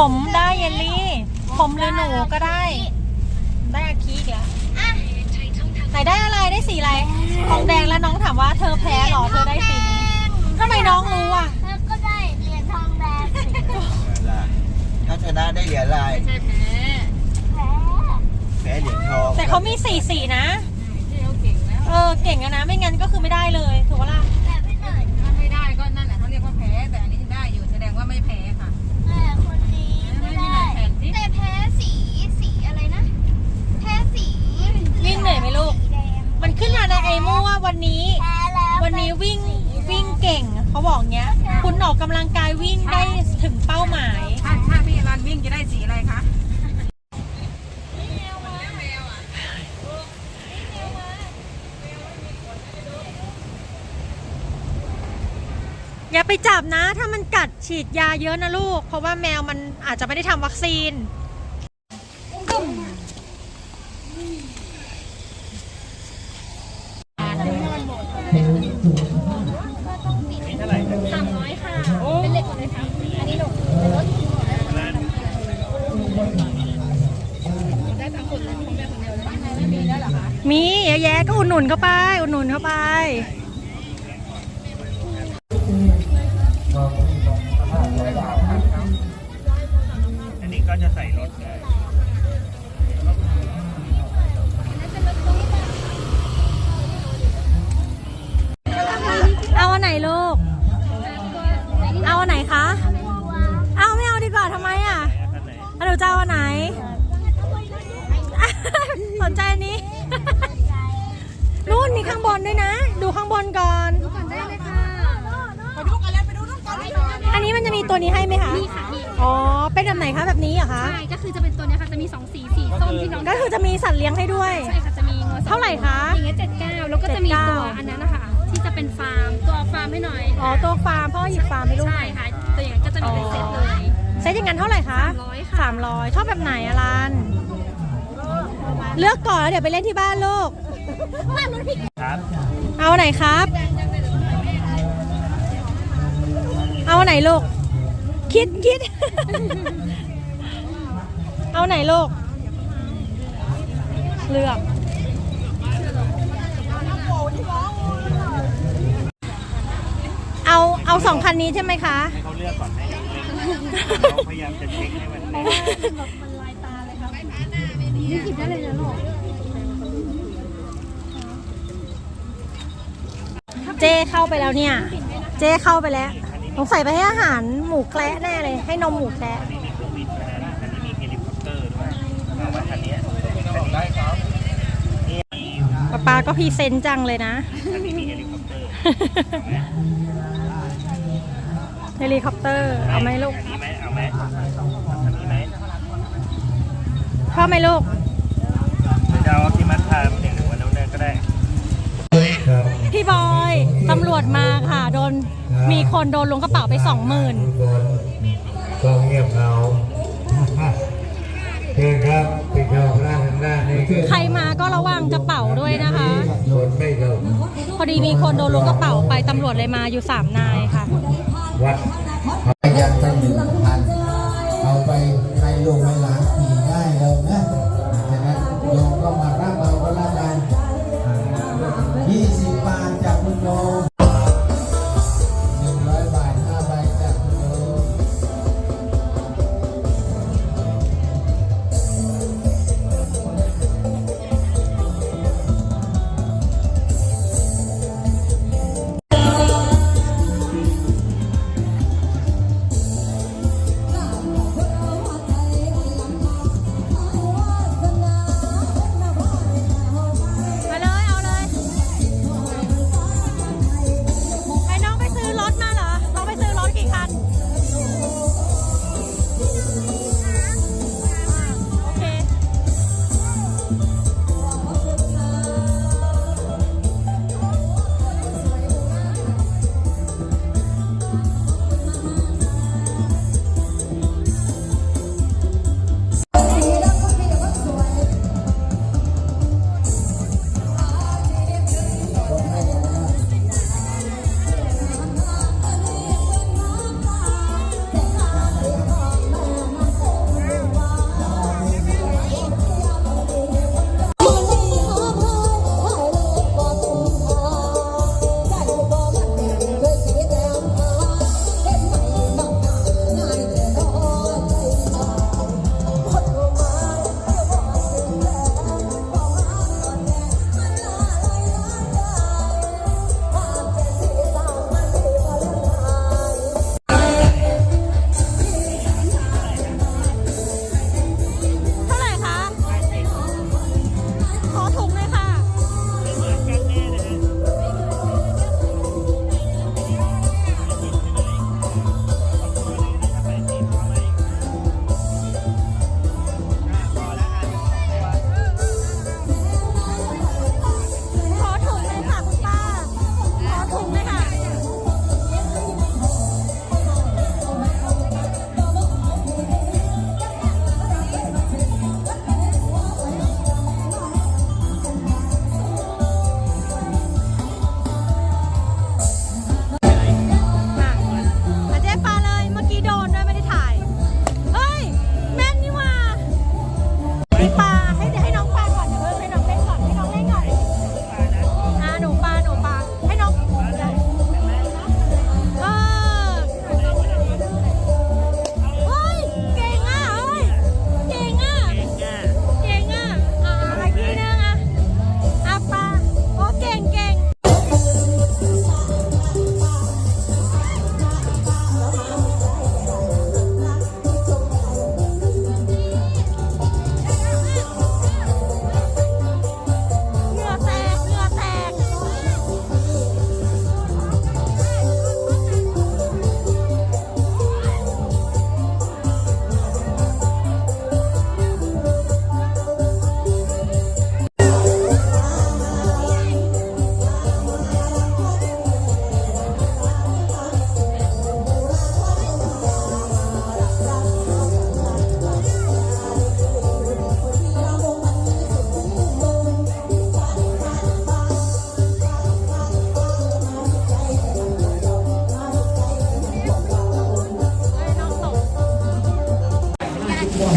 ผมได้เยลลี่ ผมหรือหนูก็ได้ ได้อาคีอีกแล้วอะไหนได้อะไรได้สีอะไรทองแดงแล้วน้องถามว่าเธอแพ้เหรอเธอได้สีนี้ทำไมน้องรู้อะเธอก็ได้เหรียญทองแดงสิถ้าชนะได้เหรียญอะไรแพ้แพ้เหรียญทองแต่เขามีสีสีนะเออเก่งอะนะไม่งั้นก็คือไม่ได้เลยถูกปะล่ะ แต่ไม่เหนื่อย ถ้าไม่ได้ก็นั่นแหละเขาเรียกว่าแพ้ แต่อันนี้ได้อยู่แสดงว่าไม่แพ้ค่ะ แต่คนนี้ไม่ได้แต่แพ้สีสีอะไรนะ แพ้สี วิ่งเหนื่อยไหมลูก สีแดง มัน ขึ้นมาในไอโม่ว่าวันนี้แพ้แล้ววันนี้วิ่งวิ่งเก่ง เขาบอกเงี้ย คุณออกกำลังกายวิ่งได้ถึงเป้าหมาย ถ้าถ้าพี่รันวิ่งจะได้สีอะไรคะ อย่าไปจับนะ ถ้ามันกัดฉีดยาเยอะนะลูก เพราะว่าแมวมันอาจจะไม่ได้ทำวัคซีน สามร้อยค่ะ เป็นเหล็กหมดเลยค่ะอันนี้หนูเป็นรถ มีเยอะแยะก็อุดหนุนเข้าไป อุดหนุนเข้าไปอันนี้ก็จะใส่รถได้เอาอันไหนลูก เอาอันไหนคะ เอาไม่เอาดีกว่าทำไมอะแล้วหนูจะเอาอันไหน สนใจอันนี้นู่นมี ข้างบนด้วยนะ ดูข้างบนก่อนได้เลยค่ะอันนี้มันจะมีตัวนี้ให้ไหมคะ มีค่ะมีอ๋อ เป็นแบบไหนคะแบบนี้เหรอคะ ใช่ ก็คือจะเป็นตัวเนี้ยค่ะ จะมีสองสี สีส้มที่น้องก็คือจะมีสัตว์เลี้ยงให้ด้วย ใช่ค่ะ จะมีงัวสองเท่าไหร่คะอย่างเงี้ยเจ็ดเก้าแล้วก็จะมีตัว79 อันนั้นนะคะ ที่จะเป็นฟาร์ม ตัวฟาร์มให้หน่อยอ๋อ ตัวฟาร์มพ่อหยิบฟาร์มให้ลูกใช่ค่ะ ตัวอย่างนั้นก็จะมีเป็นเซตเลย เซตอย่างนั้นเท่าไหร่คะ300ค่ะ สามร้อยชอบแบบไหนอะรัน เลือกก่อนแล้วเดี๋ยวไปเล่นที่บ้านลูกครับเอาไหนครับ เอาไหนลูก คิดคิด เอาไหนลูก เลือก เอาเอาสองคันนี้ใช่ไหมคะ ให้เขาเลือกก่อนให้เขาพยายามจะเช็คให้มันแน่ นนี่หยิบได้เลยนะลูกเจ้เข้าไปแล้วเนี่ย เจ้เข้าไปแล้วสงสัยไปให้อาหารหมูแคระแน่เลย ให้นมหมูแคระอันนี้มีเครื่องบินด้วยนะอันนี้มีเฮลิคอปเตอร์ด้วยเอาไว้คันนี้คันนี้ได้ครับนี่ป๊าป๊าก็พรีเซนต์จังเลยนะอันนี้มีเฮลิคอปเตอร์เฮลิคอปเตอร์ เอาไหมลูกอันนี้ไหมเอาไหมอันนี้ไหมชอบไหมลูกหรือ จะเอาที่มัดพามอย่างหนึ่งวันนู้นก็ได้พี่บอยตำรวจมาค่ะโดนมีคนโดนลวงกระเป๋าไปสองหมื่นก็เงียบเหงาเชิญครับปิดทองหน้าทางด้านนี้คือใครมาก็ระวังกระเป๋าด้วยนะคะโดนไม่เดิมพอดีมีคนโดนลวงกระเป๋าไปตำรวจเลยมาอยู่สามนายค่ะวัด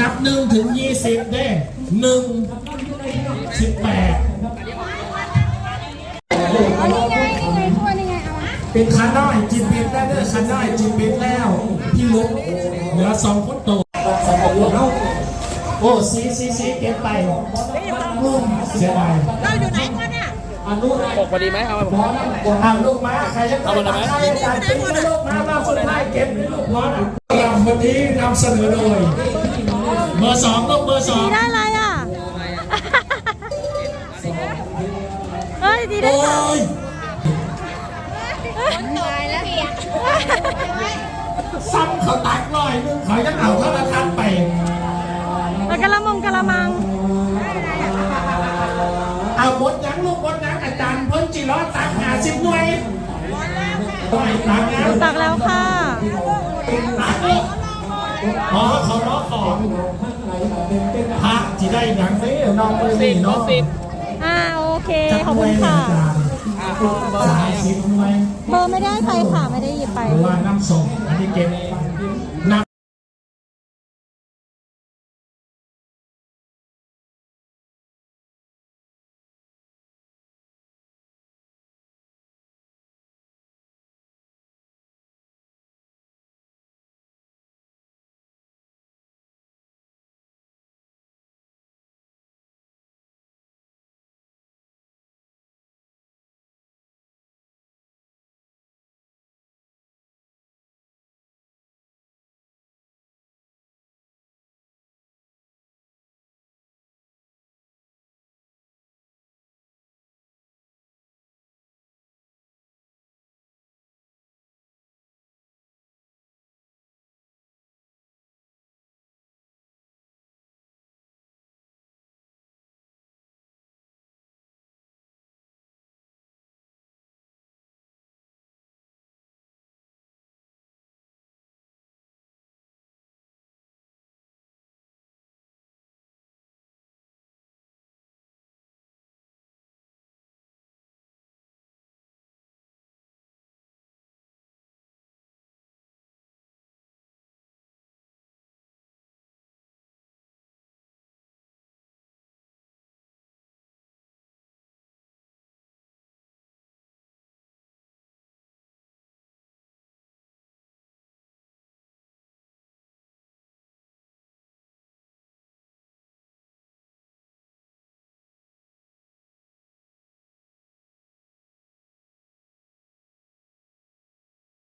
นับหนึ่งถึงยี่สิบเด้หนึ่งสิบแปดเอานี่ไงนี่ไงทั่วนี่ไงเอามาเป็นขาน้อยจิบปิดแล้วเด้อขาน้อยจิบปิดแล้ว พี่ลุกเหลือสองคนโตสองคนโตโอ้ซีซีซีเก็บไปเสียดายเราอยู่ไหนกันเนี่ยอนุปกพอดีไหมเอาไปผมเอาลูกมาใครจะเอาลูกมาใครจะจ่ายติ๊กให้ลูกมาเราสุดท้ายเก็บให้ลูกพอนะวันนี้นำเสนอโดย เบอร์สองลูกเบอร์สองดีได้อะไรอะเฮ้ยดีได้โอ้สองยตายแล้วเปียกซ้ำเขาตักลอยนึงเขายังเอาเข้ามาทันไปแล้วกะละมงกะละมัง เอาบดยังลูกบดยังอาจารย์เพิ่นจิรอตักหาสิบหน่วยต่อยตักแล้วตักแล้วค่ะตักลูก อ๋อเขาล้อของพระจีได้หยังนี้น้องมือนี่เนาะอ่าโอเคจักขอบหน่คุวยณหนึ่ค่ะงจานสามสิบหน่วยเบอร์ไม่ได้ไปค่ะ ไม่ได้หยิบไปหรือว่าน้ำส่งอันนี้เก็บน้ำ